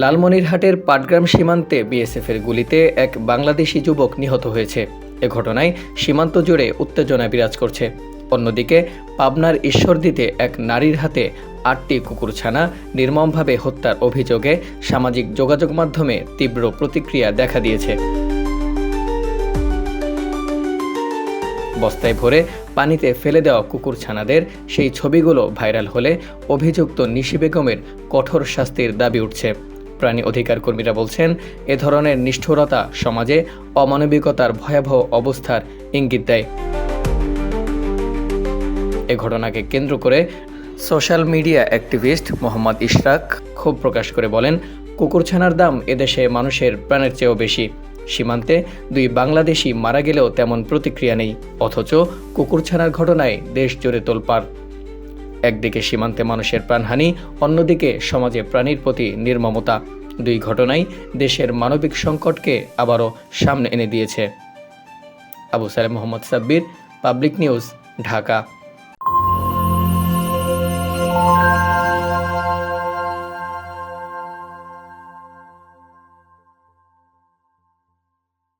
লালমনিরহাটের পাটগ্রাম সীমান্তে বিএসএফের গুলিতে এক বাংলাদেশি যুবক নিহত হয়েছে। এ ঘটনায় সীমান্ত জুড়ে উত্তেজনা বিরাজ করছে। অন্যদিকে, পাবনার ঈশ্বরদীতে এক নারীর হাতে আটটি কুকুরছানা নির্মমভাবে হত্যার অভিযোগে সামাজিক যোগাযোগ মাধ্যমে তীব্র প্রতিক্রিয়া দেখা দিয়েছে। বস্তায় ভরে পানিতে ফেলে দেওয়া কুকুরছানাদের সেই ছবিগুলো ভাইরাল হলে অভিযুক্ত নিশি বেগমের কঠোর শাস্তির দাবি উঠছে। প্রাণী অধিকার কর্মীরা বলছেন, এ ধরনের নিষ্ঠুরতা সমাজে অমানবিকতার ভয়াবহ অবস্থার ইঙ্গিত দেয়। এ ঘটনাকে কেন্দ্র করে social media activist Mohammad Ishraq ক্ষোভ প্রকাশ করে বলেন কুকুরছানার দাম এদেশে মানুষের প্রাণের চেয়েও বেশি। সীমান্তে দুই বাংলাদেশি মারা গেলেও তেমন প্রতিক্রিয়া নেই, অথচ কুকুরছানার ঘটনায় দেশ জুড়ে তোলপাড়। একদিকে সীমান্তে মানুষের প্রাণহানি, অন্যদিকে সমাজে প্রাণীর প্রতি নির্মমতা। দুই ঘটনাই দেশের মানবিক সংকটকে আবারও সামনে এনে দিয়েছে। Abu Saleh Mohammad Sabbir, public news, Dhaka.